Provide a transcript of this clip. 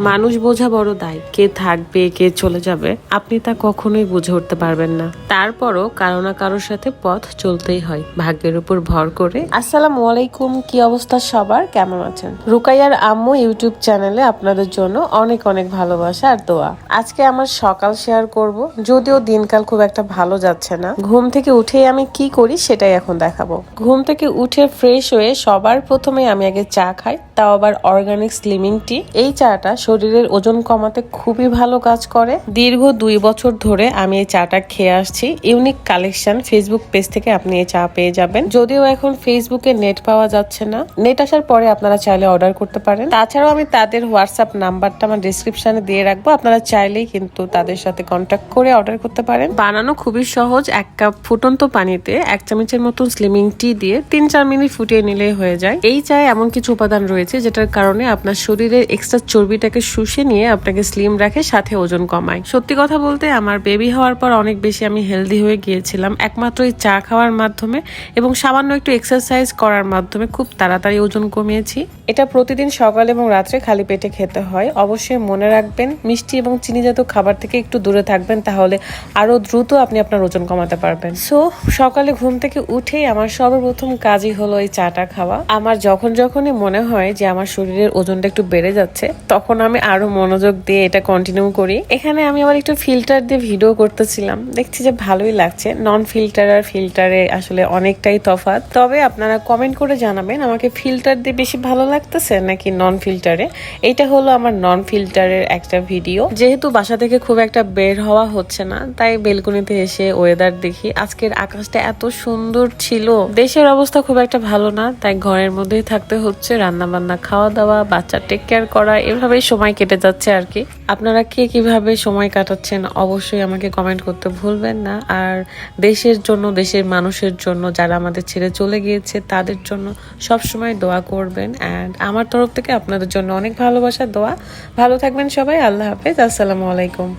মানুষ বোঝা বড় দায়। কে থাকবে, কে চলে যাবে, আপনি তা কখনোই বুঝে উঠতে পারবেন না। তারপরও কারও না কারোর সাথে পথ চলতেই হয়। ভাগ্যের উপর ভর করে। আসসালামু আলাইকুম, কি অবস্থা সবার? কেমন আছেন? রুকাইয়ার আম্মু ইউটিউব চ্যানেলে আপনাদের জন্য অনেক অনেক ভালোবাসা আর দোয়া। আজকে আমার সকাল শেয়ার করব, যদিও দিনকাল খুব একটা ভালো যাচ্ছে না। ঘুম থেকে উঠেই আমি কি করি সেটাই এখন দেখাবো। ঘুম থেকে উঠে ফ্রেশ হয়ে সবার প্রথমে আমি আগে চা খাই, তাও আবার অর্গানিক স্লিমিং টি এই চাটা শরীরের ওজন কমাতে খুবই ভালো কাজ করে। দীর্ঘ দুই বছর ধরে আমি এই চাটা খেয়ে আসছি। ইউনিক কালেকশন ফেসবুক পেজ থেকে আপনি এই চা পেয়ে যাবেন। যদিও এখন ফেসবুকে নেট পাওয়া যাচ্ছে না। নেট আসার পরে আপনারা চাইলে অর্ডার করতে পারেন। তাছাড়াও আমি তাদের হোয়াটসঅ্যাপ নাম্বারটা আমার ডিসক্রিপশনে দিয়ে রাখব। আপনারা চাইলেই কিন্তু তাদের সাথে কন্ট্যাক্ট করে অর্ডার করতে পারেন। বানানো খুবই সহজ। এক কাপ ফুটন্ত পানিতে এক চামচের মতন স্লিমিং টি দিয়ে তিন চার মিনিট ফুটিয়ে নিলেই হয়ে যায়। এই চায়ে এমন কিছু উপাদান রয়েছে যেটার কারণে আপনার শরীরের এক্সট্রা চর্বিটাকে শুষে নিয়ে আপনাকে স্লিম রাখে, সাথে ওজন কমায়। সত্যি কথা বলতে আমার বেবি হওয়ার পর অনেক বেশি আমি হেলদি হয়ে গিয়েছিলাম। একমাত্র এই চা খাওয়ার মাধ্যমে এবং সামান্য একটু এক্সারসাইজ করার মাধ্যমে খুব তাড়াতাড়ি ওজন কমিয়েছি। এটা প্রতিদিন সকাল এবং রাত্রে খালি পেটে খেতে হয়। অবশ্যই মনে রাখবেন, মিষ্টি এবং চিনিজাত খাবার থেকে একটু দূরে থাকবেন, তাহলে আরও দ্রুত আপনি আপনার ওজন কমাতে পারবেন। সো সকালে ঘুম থেকে উঠেই আমার সর্বপ্রথম কাজই হলো এই চাটা খাওয়া। আমার যখন যখনই মনে হয় যে আমার শরীরের ওজনটা একটু বেড়ে যাচ্ছে, তখন আমি আরও মনোযোগ দিয়ে এটা কন্টিনিউ করি। এখানে আমি আবার একটু ফিল্টার দিয়ে ভিডিও করতেছিলাম। দেখছি যে ভালোই লাগছে। নন ফিল্টার আর ফিল্টারে আসলে অনেকটাই তফাত তবে আপনারা কমেন্ট করে জানাবেন, আমাকে ফিল্টার দিয়ে বেশি ভালো লাগতেছে নাকি নন ফিল্টারে এটা হলো আমার নন ফিল্টারের একটা ভিডিও যেহেতু বাসা থেকে খুব একটা বের হওয়া হচ্ছে না, তাই বেলকনিতে এসে ওয়েদার দেখি। আজকের আকাশটা এত সুন্দর ছিল। দেশের অবস্থা খুব একটা ভালো না, তাই ঘরের মধ্যেই থাকতে হচ্ছে। রান্না বান্না খাওয়া দাওয়া বাচ্চা টেক কেয়ার করা, এভাবেই সময় কেটে যাচ্ছে আর কি। আপনারা কে কীভাবে সময় কাটাচ্ছেন অবশ্যই আমাকে কমেন্ট করতে ভুলবেন না। আর দেশের জন্য, দেশের মানুষের জন্য, যারা আমাদের ছেড়ে চলে গিয়েছে, তাদের জন্য সব সময় দোয়া করবেন। অ্যান্ড আমার তরফ থেকে আপনাদের জন্য অনেক ভালোবাসা, দোয়া। ভালো থাকবেন সবাই। আল্লাহ হাফেজ। আসসালামু আলাইকুম।